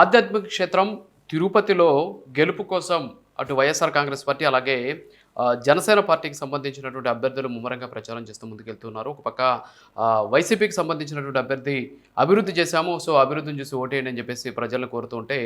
ఆధ్యాత్మిక క్షేత్రం తిరుపతిలో గెలుపు కోసం అటు వైఎస్ఆర్ కాంగ్రెస్ పార్టీ అలాగే జనసేన పార్టీకి సంబంధించినటువంటి అభ్యర్థులు ముమ్మరంగా ప్రచారం చేస్తూ ముందుకెళ్తున్నారు. ఒక పక్క వైసీపీకి సంబంధించినటువంటి అభ్యర్థి అభివృద్ధి చేశాము సో అభివృద్ధిని చూసి ఓటేయండి అని చెప్పేసి ప్రజలను కోరుతుంటే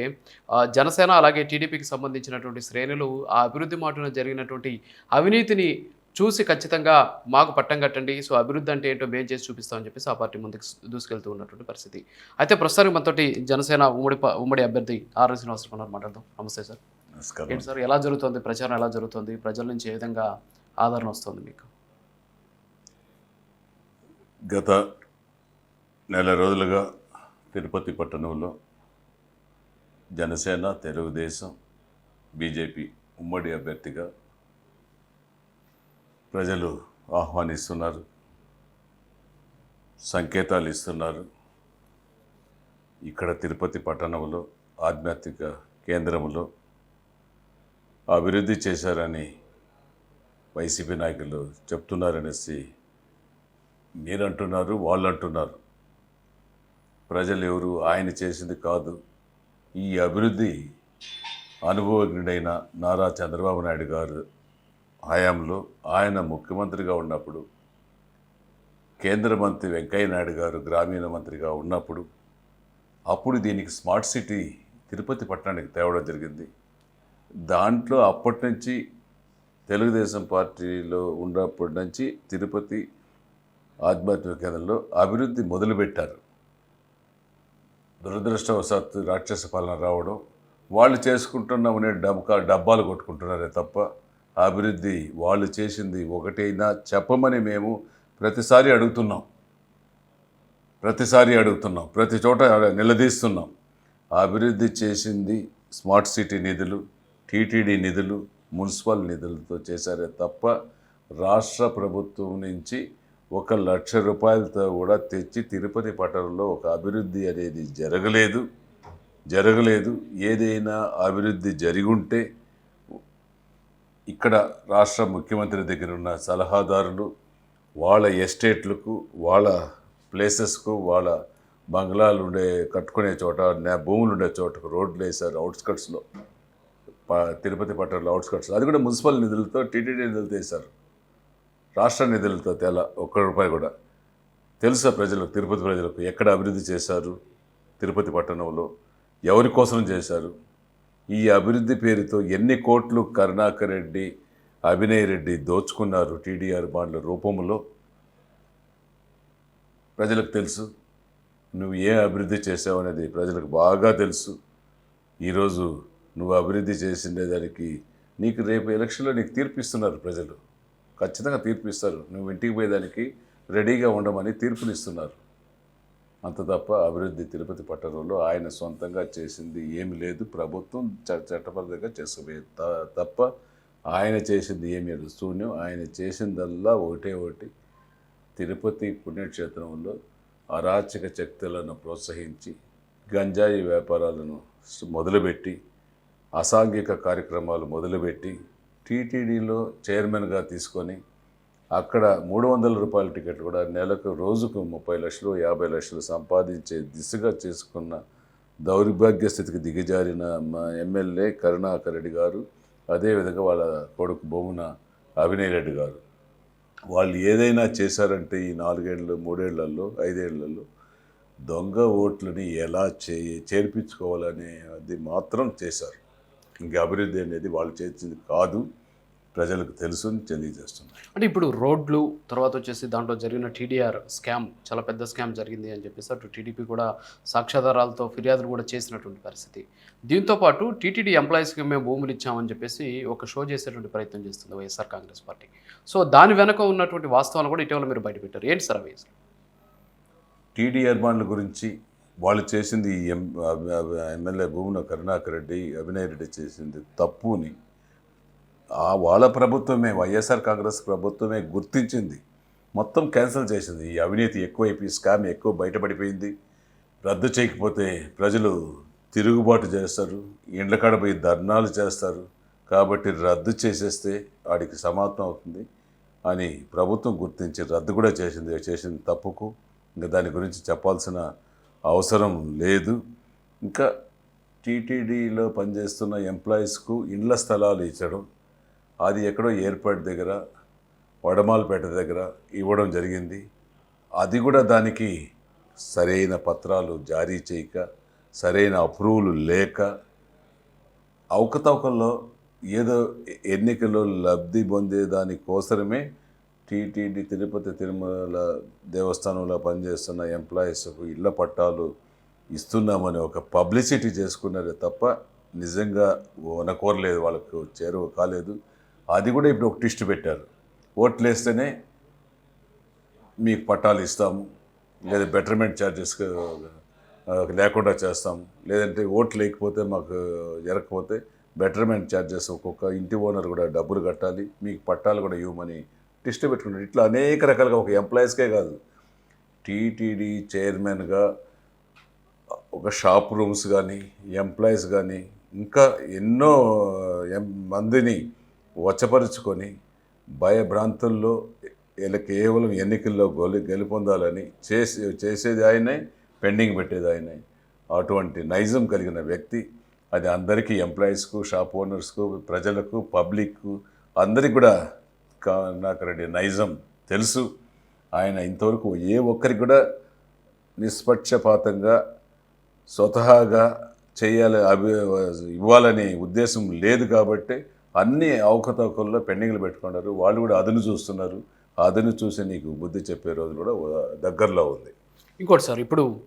జనసేన అలాగే టీడీపీకి సంబంధించినటువంటి శ్రేణులు ఆ అభివృద్ధి మాటన జరిగినటువంటి అవినీతిని చూసి ఖచ్చితంగా మాకు పట్టం కట్టండి. సో అభివృద్ధి అంటే ఏంటో మేము చేసి చూపిస్తామని చెప్పేసి ఆ పార్టీ ముందుకు దూసుకెళ్తూ ఉన్నటువంటి పరిస్థితి. అయితే ప్రస్తుతానికి మనతోటి జనసేన ఉమ్మడి ఉమ్మడి అభ్యర్థి ఆర్ శ్రీనివాసరావు ఉన్నారు మాట్లాడదాం. నమస్తే సార్. నమస్కారం ఏంటి సార్ ఎలా జరుగుతుంది? ప్రచారం ఎలా జరుగుతుంది? ప్రజల నుంచి ఏ విధంగా ఆదరణ వస్తుంది మీకు? గత నెల రోజులుగా తిరుపతి పట్టణంలో జనసేన తెలుగుదేశం బీజేపీ ఉమ్మడి అభ్యర్థిగా ప్రజలు ఆహ్వానిస్తున్నారు సంకేతాలు ఇస్తున్నారు. ఇక్కడ తిరుపతి పట్టణంలో ఆధ్యాత్మిక కేంద్రంలో అభివృద్ధి చేశారని వైసీపీ నాయకులు చెప్తున్నారనేసి మీరు అంటున్నారు వాళ్ళు అంటున్నారు ప్రజలు ఎవరు ఆయన చేసింది కాదు. ఈ అభివృద్ధి అనుభవజ్ఞుడైన నారా చంద్రబాబు నాయుడు గారు హయాంలో ఆయన ముఖ్యమంత్రిగా ఉన్నప్పుడు కేంద్ర మంత్రి వెంకయ్య నాయుడు గారు గ్రామీణ మంత్రిగా ఉన్నప్పుడు అప్పుడు దీనికి స్మార్ట్ సిటీ తిరుపతి పట్టణానికి తేవడం జరిగింది. దాంట్లో అప్పటి నుంచి తెలుగుదేశం పార్టీలో ఉన్నప్పటి నుంచి తిరుపతి ఆధ్యాత్మిక కేంద్రంలో అభివృద్ధి మొదలుపెట్టారు. దురదృష్టవశాత్తు రాక్షస పాలన రావడం వాళ్ళు చేసుకుంటున్నామనే డబ్బా డబ్బాలు కొట్టుకుంటున్నారే తప్ప అభివృద్ధి వాళ్ళు చేసింది ఒకటైనా చెప్పమని మేము ప్రతిసారి అడుగుతున్నాం. ప్రతిసారి అడుగుతున్నాం. ప్రతి చోట నిలదీస్తున్నాం. అభివృద్ధి చేసింది స్మార్ట్ సిటీ నిధులు టీటీడీ నిధులు మున్సిపల్ నిధులతో చేశారే తప్ప రాష్ట్ర ప్రభుత్వం నుంచి ఒక లక్ష రూపాయలతో కూడా తెచ్చి తిరుపతి పట్టణంలో ఒక అభివృద్ధి అనేది జరగలేదు. జరగలేదు. ఏదైనా అభివృద్ధి జరిగుంటే ఇక్కడ రాష్ట్ర ముఖ్యమంత్రి దగ్గర ఉన్న సలహాదారులు వాళ్ళ ఎస్టేట్లకు వాళ్ళ ప్లేసెస్కు వాళ్ళ బంగ్లాలు ఉండే కట్టుకునే చోట నా భూములు ఉండే చోటకు రోడ్లు వేశారు అవుట్స్కట్స్లో. ప- తిరుపతి పట్టణంలో అవుట్స్కట్స్ అది కూడా మున్సిపల్ నిధులతో టీటీడీ నిధులతో వేశారు. రాష్ట్ర నిధులతో తేల ఒక్క రూపాయి కూడా. తెలుసా ప్రజలకు తిరుపతి ప్రజలకు ఎక్కడ అభివృద్ధి చేశారు? తిరుపతి పట్టణంలో ఎవరి కోసం చేశారు? ఈ అభివృద్ధి పేరుతో ఎన్ని కోట్లు కరుణాకర్ రెడ్డి అభినయ్ రెడ్డి దోచుకున్నారు టీడీఆర్ బాండ్ల రూపంలో? ప్రజలకు తెలుసు. నువ్వు ఏ అభివృద్ధి చేసావు అనేది ప్రజలకు బాగా తెలుసు. ఈరోజు నువ్వు అభివృద్ధి చేసిండే దానికి నీకు రేపు ఎలక్షన్లో నీకు తీర్పిస్తున్నారు ప్రజలు. ఖచ్చితంగా తీర్పిస్తారు. నువ్వు ఇంటికి పోయేదానికి రెడీగా ఉండమని తీర్పునిస్తున్నారు. అంత తప్ప అభివృద్ధి తిరుపతి పట్టణంలో ఆయన సొంతంగా చేసింది ఏమి లేదు. ప్రభుత్వం చ- చట్టపరంగా చేసుకుపోయే త- తప్ప ఆయన చేసింది ఏమి లేదు. శూన్యం. ఆయన చేసిందల్లా ఒకటే ఒకటి. తిరుపతి పుణ్యక్షేత్రంలో అరాచక శక్తులను ప్రోత్సహించి గంజాయి వ్యాపారాలను మొదలుపెట్టి అసాంఘిక కార్యక్రమాలు మొదలుపెట్టి టీటీడీలో చైర్మన్గా తీసుకొని అక్కడ మూడు వందల రూపాయల టికెట్ కూడా నెలకు రోజుకు ముప్పై లక్షలు యాభై లక్షలు సంపాదించే దిశగా చేసుకున్న దౌర్భాగ్య స్థితికి దిగజారిన మా ఎమ్మెల్యే కరుణాకర్ రెడ్డి గారు అదేవిధంగా వాళ్ళ కొడుకు బొమ్మున అభినయ్ రెడ్డి గారు. వాళ్ళు ఏదైనా చేశారంటే ఈ నాలుగేళ్ళు మూడేళ్ళలో ఐదేళ్ళలో దొంగ ఓట్లని ఎలా చే చేర్పించుకోవాలనే అది మాత్రం చేశారు. ఇంకా అభివృద్ధి అనేది వాళ్ళు చేసింది కాదు. ప్రజలకు తెలుసు అని తెలియజేస్తున్నారు అంటే ఇప్పుడు రోడ్లు తర్వాత వచ్చేసి దాంట్లో జరిగిన టీడీఆర్ స్కామ్ చాలా పెద్ద స్కామ్ జరిగింది అని చెప్పేసి అటు టీడీపీ కూడా సాక్ష్యాధారాలతో ఫిర్యాదులు కూడా చేసినటువంటి పరిస్థితి. దీంతో పాటు టీటీడీ ఎంప్లాయీస్కి మేము భూములు ఇచ్చామని చెప్పేసి ఒక షో చేసేటువంటి ప్రయత్నం చేస్తుంది వైఎస్ఆర్ కాంగ్రెస్ పార్టీ. సో దాని వెనక ఉన్నటువంటి వాస్తవాలు కూడా ఇటీవల మీరు బయటపెట్టారు. ఏంటి సార్ అవి? టీడీఆర్ బాండ్ల గురించి వాళ్ళు చేసింది ఎమ్మెల్యే భూమున కరుణాకర్ రెడ్డి అభినయ్ రెడ్డి చేసింది తప్పుని ఆ వాళ్ళ ప్రభుత్వమే వైఎస్ఆర్ కాంగ్రెస్ ప్రభుత్వమే గుర్తించింది. మొత్తం క్యాన్సిల్ చేసింది. ఈ అవినీతి ఎక్కువైపోయి స్కామ్ ఎక్కువ బయటపడిపోయింది. రద్దు చేయకపోతే ప్రజలు తిరుగుబాటు చేస్తారు. ఇండ్ల కాడ పోయి ధర్నాలు చేస్తారు. కాబట్టి రద్దు చేసేస్తే వాడికి సమాప్తం అవుతుంది అని ప్రభుత్వం గుర్తించి రద్దు కూడా చేసింది. చేసిన తప్పుకు. ఇంకా దాని గురించి చెప్పాల్సిన అవసరం లేదు. ఇంకా టీటీడీలో పనిచేస్తున్న ఎంప్లాయీస్కు ఇండ్ల స్థలాలు ఇచ్చడం అది ఎక్కడో ఎయిర్పోర్ట్ దగ్గర వడమాలపేట దగ్గర ఇవ్వడం జరిగింది. అది కూడా దానికి సరైన పత్రాలు జారీ చేయక సరైన అప్రూవల్ లేక అవకతవకల్లో ఏదో ఎన్నికల్లో లబ్ధి పొందే దానికోసమే టీటీడీ తిరుపతి తిరుమల దేవస్థానంలో పనిచేస్తున్న ఎంప్లాయీస్కు ఇళ్ళ పట్టాలు ఇస్తున్నామని ఒక పబ్లిసిటీ చేసుకున్నారే తప్ప నిజంగా వనకోరలేదు వాళ్ళకు చేరువ కాలేదు. అది కూడా ఇప్పుడు ఒక టిస్ట్ పెట్టారు. ఓట్లు వేస్తేనే మీకు పట్టాలు ఇస్తాము లేదా బెటర్మెంట్ ఛార్జెస్ లేకుండా చేస్తాము లేదంటే ఓట్లు లేకపోతే మాకు జరగకపోతే బెటర్మెంట్ ఛార్జెస్ ఒక్కొక్క ఇంటి ఓనర్ కూడా డబ్బులు కట్టాలి మీకు పట్టాలు కూడా ఇవ్వమని టిస్ట్ పెట్టుకున్నారు. ఇట్లా అనేక రకాలుగా ఒక ఎంప్లాయీస్కే కాదు. టీటీడీ చైర్మన్గా ఒక షాప్ రూమ్స్ కానీ ఎంప్లాయీస్ కానీ ఇంకా ఎన్నో ఎం- మందిని వచ్చపరుచుకొని భయభ్రాంతుల్లో వీళ్ళ కేవలం ఎన్నికల్లో గొలి గెలుపొందాలని చేసే చేసేది ఆయనే పెండింగ్ పెట్టేది ఆయనే. అటువంటి నైజం కలిగిన వ్యక్తి అది అందరికీ ఎంప్లాయీస్కు షాప్ ఓనర్స్కు ప్రజలకు పబ్లిక్కు అందరికి కూడా కరుణాకరెడ్డి నైజం తెలుసు. ఆయన ఇంతవరకు ఏ ఒక్కరికి కూడా నిష్పక్షపాతంగా స్వతహాగా చేయాలి అభి ఇవ్వాలనే ఉద్దేశం లేదు కాబట్టి అన్ని అవకతవకల్లో పెండింగ్లు పెట్టుకున్నారు. వాళ్ళు కూడా అదును చూస్తున్నారు. అదును చూసి నీకు బుద్ధి చెప్పే రోజు కూడా దగ్గరలో ఉంది. ఇంకోటి సార్ ఇప్పుడు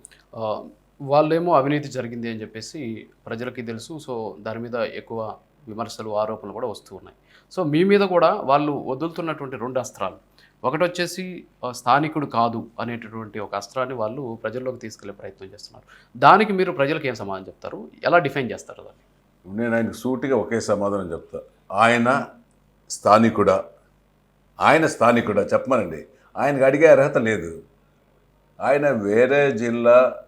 వాళ్ళేమో అవినీతి జరిగింది అని చెప్పేసి ప్రజలకి తెలుసు. సో దాని మీద ఎక్కువ విమర్శలు ఆరోపణలు కూడా వస్తూ ఉన్నాయి. సో మీ మీద కూడా వాళ్ళు వదులుతున్నటువంటి రెండు అస్త్రాలు. ఒకటి వచ్చేసి స్థానికుడు కాదు అనేటటువంటి ఒక అస్త్రాన్ని వాళ్ళు ప్రజల్లోకి తీసుకెళ్ళే ప్రయత్నం చేస్తున్నారు. దానికి మీరు ప్రజలకు ఏం సమాధానం చెప్తారు? ఎలా డిఫైన్ చేస్తారు దాన్ని? నేను ఆయనకు సూటిగా ఒకే సమాధానం చెప్తా. ఆయన స్థానికుడా? ఆయన స్థానికుడా? చెప్పమనండి. ఆయనకు అడిగే అర్హత లేదు. ఆయన వేరే జిల్లా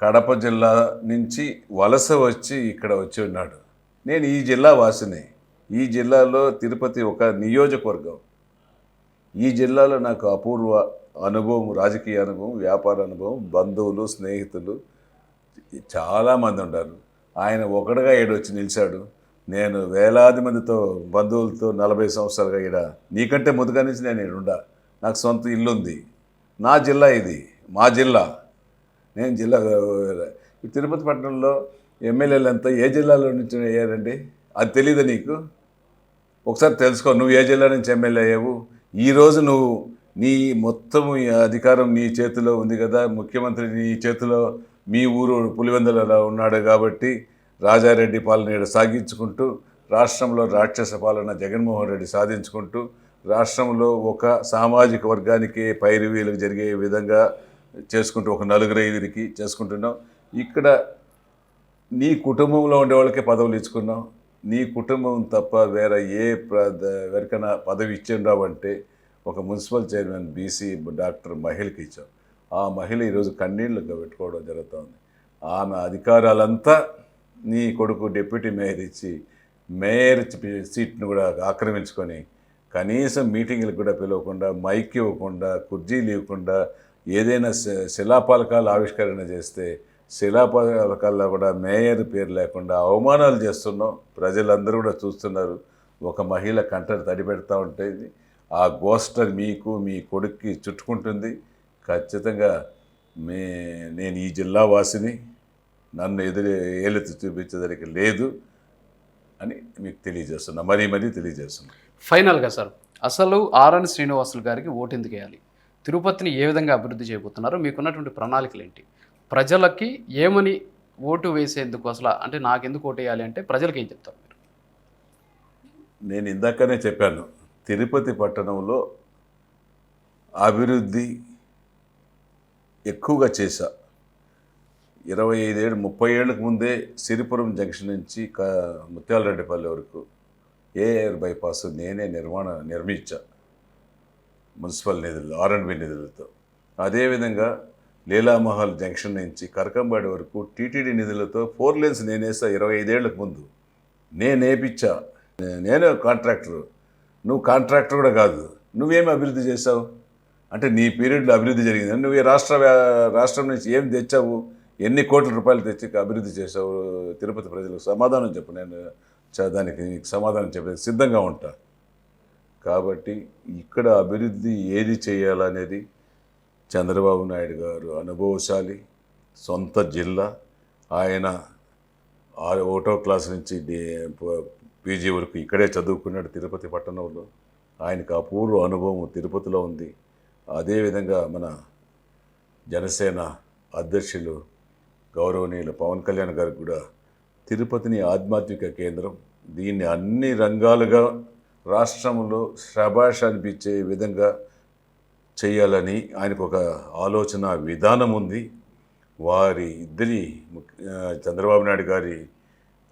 కడప జిల్లా నుంచి వలస వచ్చి ఇక్కడ వచ్చి ఉన్నాడు. నేను ఈ జిల్లా వాసిని. ఈ జిల్లాలో తిరుపతి ఒక నియోజకవర్గం. ఈ జిల్లాలో నాకు అపూర్వ అనుభవం రాజకీయ అనుభవం వ్యాపార అనుభవం బంధువులు స్నేహితులు చాలామంది ఉన్నారు. ఆయన ఒకటిగా ఏడొచ్చి నిలిచాడు. నేను వేలాది మందితో బంధువులతో నలభై సంవత్సరాలుగా ఈడ నీకంటే ముందుగా నుంచి నేను ఈడుండా నాకు సొంత ఇల్లు ఉంది నా జిల్లా ఇది. మా జిల్లా. నేను జిల్లా తిరుపతి పట్టణంలో ఎమ్మెల్యేలు అంతా ఏ జిల్లాలో నుంచి అయ్యారండి? అది తెలియదు నీకు? ఒకసారి తెలుసుకో నువ్వు ఏ జిల్లా నుంచి ఎమ్మెల్యే అయ్యావు? ఈరోజు నువ్వు నీ మొత్తం అధికారం నీ చేతిలో ఉంది కదా. ముఖ్యమంత్రి నీ చేతిలో మీ ఊరు పులివెందులలో ఉన్నాడు కాబట్టి రాజారెడ్డి పాలన ఈడ సాగించుకుంటూ రాష్ట్రంలో రాక్షస పాలన జగన్మోహన్ రెడ్డి సాధించుకుంటూ రాష్ట్రంలో ఒక సామాజిక వర్గానికి పైరువీలకు జరిగే విధంగా చేసుకుంటూ ఒక నలుగురు ఐదుకి చేసుకుంటున్నాం. ఇక్కడ నీ కుటుంబంలో ఉండే వాళ్ళకే పదవులు ఇచ్చుకున్నాం. నీ కుటుంబం తప్ప వేరే ఏ ప్రద ఎవరికైనా పదవి ఇచ్చిండావంటే ఒక మున్సిపల్ చైర్మన్ బీసీ డాక్టర్ మహిళకి ఇచ్చాం. ఆ మహిళ ఈరోజు కన్నీళ్ళుగా పెట్టుకోవడం జరుగుతుంది. ఆమె అధికారాలంతా నీ కొడుకు డిప్యూటీ మేయర్ ఇచ్చి మేయర్ సీట్ను కూడా ఆక్రమించుకొని కనీసం మీటింగ్లకు కూడా పిలవకుండా మైక్ ఇవ్వకుండా కుర్జీలు ఇవ్వకుండా ఏదైనా శిలాపాలకాలు శిలాపలకాలు ఆవిష్కరణ చేస్తే శిలాపలకాల్లో కూడా మేయర్ పేరు లేకుండా అవమానాలు చేస్తున్నాం. ప్రజలందరూ కూడా చూస్తున్నారు. ఒక మహిళ కంటను తడి పెడతా ఉంటుంది ఆ గోస్టర్ మీకు మీ కొడుక్కి చుట్టుకుంటుంది. ఖచ్చితంగా మే నేను ఈ జిల్లా వాసిని నన్ను ఎదురు ఏలెత్తి చూపించేదానికి లేదు అని మీకు తెలియజేస్తున్నా. మరీ మరీ తెలియజేస్తున్నా. ఫైనల్గా సార్ అసలు ఆర్ఎన్ శ్రీనివాసులు గారికి ఓటు ఎందుకు వేయాలి తిరుపతిని ఏ విధంగా అభివృద్ధి చేయబోతున్నారు? మీకున్నటువంటి ప్రణాళికలు ఏంటి? ప్రజలకి ఏమని ఓటు వేసేందుకు అసలు అంటే నాకు ఎందుకు ఓటు వేయాలి అంటే ప్రజలకి ఏం చెప్తారు మీరు? నేను ఇందాకనే చెప్పాను తిరుపతి పట్టణంలో అభివృద్ధి ఎక్కువగా చేశా. ఇరవై ఐదేళ్ళు ముప్పై ఏళ్ళకు ముందే సిరిపురం జంక్షన్ నుంచి క ముత్యాలరెడ్డిపల్లి వరకు ఏఆర్ బైపాస్ నేనే నిర్మాణ నిర్మించా మున్సిపల్ నిధులు ఆర్ఎండ్బి నిధులతో. అదేవిధంగా లీలామహల్ జంక్షన్ నుంచి కరకంబాడి వరకు టీటీడీ నిధులతో ఫోర్ లేన్స్ నేనేసా ఇరవై ఐదేళ్ళకు ముందు. నేను వేపించా నేనే కాంట్రాక్టర్. నువ్వు కాంట్రాక్టర్ కూడా కాదు. నువ్వేమి అభివృద్ధి చేసావు అంటే నీ పీరియడ్లో అభివృద్ధి జరిగింది. నువ్వు ఈ రాష్ట్ర రాష్ట్రం నుంచి ఏం తెచ్చావు? ఎన్ని కోట్ల రూపాయలు తెచ్చి అభివృద్ధి చేసావు తిరుపతి ప్రజలకు? సమాధానం చెప్పు. నేను చ- దానికి నీకు సమాధానం చెప్పేది సిద్ధంగా ఉంటా. కాబట్టి ఇక్కడ అభివృద్ధి ఏది చేయాలనేది చంద్రబాబు నాయుడు గారు అనుభవశాలి. సొంత జిల్లా. ఆయన ఒకటో క్లాస్ నుంచి పీజీ వరకు ఇక్కడే చదువుకున్నాడు తిరుపతి పట్టణంలో. ఆయనకు అపూర్వ అనుభవం తిరుపతిలో ఉంది. అదేవిధంగా మన జనసేన అధ్యక్షులు గౌరవనీయులు పవన్ కళ్యాణ్ గారికి కూడా తిరుపతిని ఆధ్యాత్మిక కేంద్రం. దీన్ని అన్ని రంగాలుగా రాష్ట్రంలో శభాష్ అనిపించే విధంగా చేయాలని ఆయనకు ఒక ఆలోచన విధానం ఉంది. వారి ఇద్దరి ముఖ్య- చంద్రబాబు నాయుడు గారి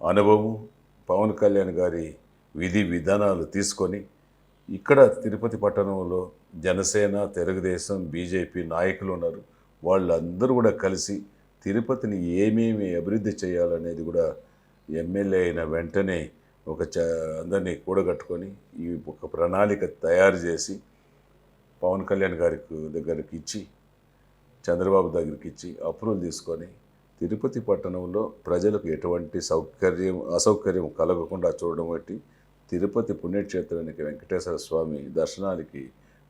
అనుభవం పవన్ కళ్యాణ్ గారి విధి విధానాలు తీసుకొని ఇక్కడ తిరుపతి పట్టణంలో జనసేన తెలుగుదేశం బీజేపీ నాయకులు ఉన్నారు. వాళ్ళందరూ కూడా కలిసి తిరుపతిని ఏమేమి అభివృద్ధి చేయాలనేది కూడా ఎమ్మెల్యే అయిన వెంటనే ఒక చ అందరినీ కూడగట్టుకొని ఈ ఒక ప్రణాళిక తయారు చేసి పవన్ కళ్యాణ్ గారికి దగ్గరికి ఇచ్చి చంద్రబాబు దగ్గరికి ఇచ్చి అప్రూవల్ తీసుకొని తిరుపతి పట్టణంలో ప్రజలకు ఎటువంటి సౌకర్యం అసౌకర్యం కలగకుండా చూడడం బట్టి తిరుపతి పుణ్యక్షేత్రానికి వెంకటేశ్వర స్వామి దర్శనానికి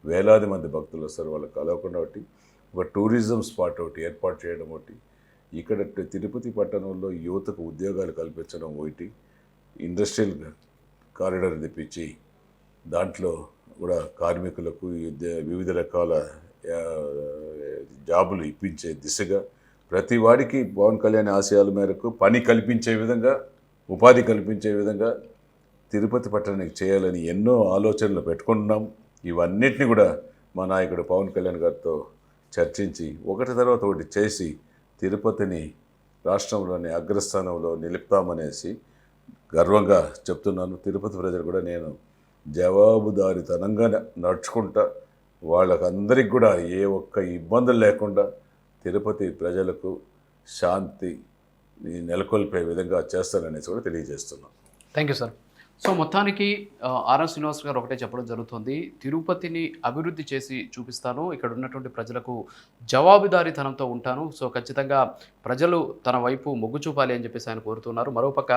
వేలాది మంది భక్తులు వస్తారు. వాళ్ళు కలవకుండా ఒకటి ఒక టూరిజం స్పాట్ ఒకటి ఏర్పాటు చేయడం ఒకటి ఇక్కడ తిరుపతి పట్టణంలో యువతకు ఉద్యోగాలు కల్పించడం ఒకటి ఇండస్ట్రియల్ కారిడార్ తెప్పించి దాంట్లో కూడా కార్మికులకు వివిధ రకాల జాబులు ఇప్పించే దిశగా ప్రతి వాడికి పవన్ కళ్యాణ్ ఆశయాల మేరకు పని కల్పించే విధంగా ఉపాధి కల్పించే విధంగా తిరుపతి పట్టణానికి చేయాలని ఎన్నో ఆలోచనలు పెట్టుకుంటున్నాం. ఇవన్నిటిని కూడా మా నాయకుడు పవన్ కళ్యాణ్ గారితో చర్చించి ఒకటి తర్వాత ఒకటి చేసి తిరుపతిని రాష్ట్రంలోని అగ్రస్థానంలో నిలుపుతామనేసి గర్వంగా చెప్తున్నాను. తిరుపతి ప్రజలు కూడా నేను జవాబుదారితనంగా నడుచుకుంటా వాళ్ళకందరికి కూడా ఏ ఒక్క ఇబ్బందులు లేకుండా తిరుపతి ప్రజలకు శాంతి నెలకొల్పే విధంగా చేస్తాననేసి కూడా తెలియజేస్తున్నాను. Thank you sir. సో మొత్తానికి ఆర్ఎన్ శ్రీనివాస్ గారు ఒకటే చెప్పడం జరుగుతుంది. తిరుపతిని అభివృద్ధి చేసి చూపిస్తాను. ఇక్కడ ఉన్నటువంటి ప్రజలకు జవాబుదారీతనంతో ఉంటాను. సో ఖచ్చితంగా ప్రజలు తన వైపు మొగ్గు చూపాలి అని చెప్పేసి ఆయన కోరుతున్నారు. మరోపక్క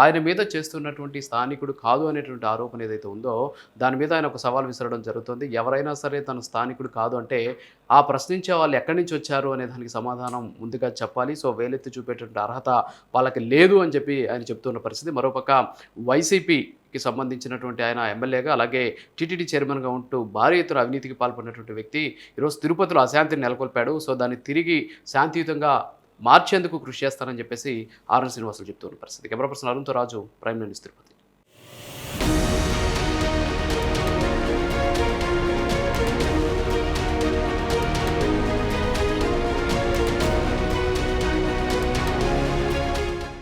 ఆయన మీద చేస్తున్నటువంటి స్థానికుడు కాదు అనేటువంటి ఆరోపణ ఏదైతే ఉందో దాని మీద ఆయన ఒక సవాల్ విసరడం జరుగుతుంది. ఎవరైనా సరే తన స్థానికుడు కాదు అంటే ఆ ప్రశ్నించే వాళ్ళు ఎక్కడి నుంచి వచ్చారు అనే దానికి సమాధానం ముందుగా చెప్పాలి. సో వేలెత్తి చూపేటువంటి అర్హత వాళ్ళకి లేదు అని చెప్పి ఆయన చెప్తున్న పరిస్థితి. మరోపక్క కి సంబంధించినటువంటి ఆయన ఎమ్మెల్యేగా అలాగే టీటీడీ చైర్మన్గా ఉంటూ భారీ ఎత్తున అవినీతికి పాల్పడినటువంటి వ్యక్తి ఈరోజు తిరుపతిలో అశాంతిని నెలకొల్పాడు. సో దాన్ని తిరిగి శాంతియుతంగా మార్చేందుకు కృషి చేస్తానని చెప్పేసి ఆర్ఎన్ శ్రీనివాసులు చెప్తున్న పరిస్థితి. కెమెరా పర్సన్ అరుణ్తో రాజు ప్రైమ్ న్యూస్ తిరుపతి.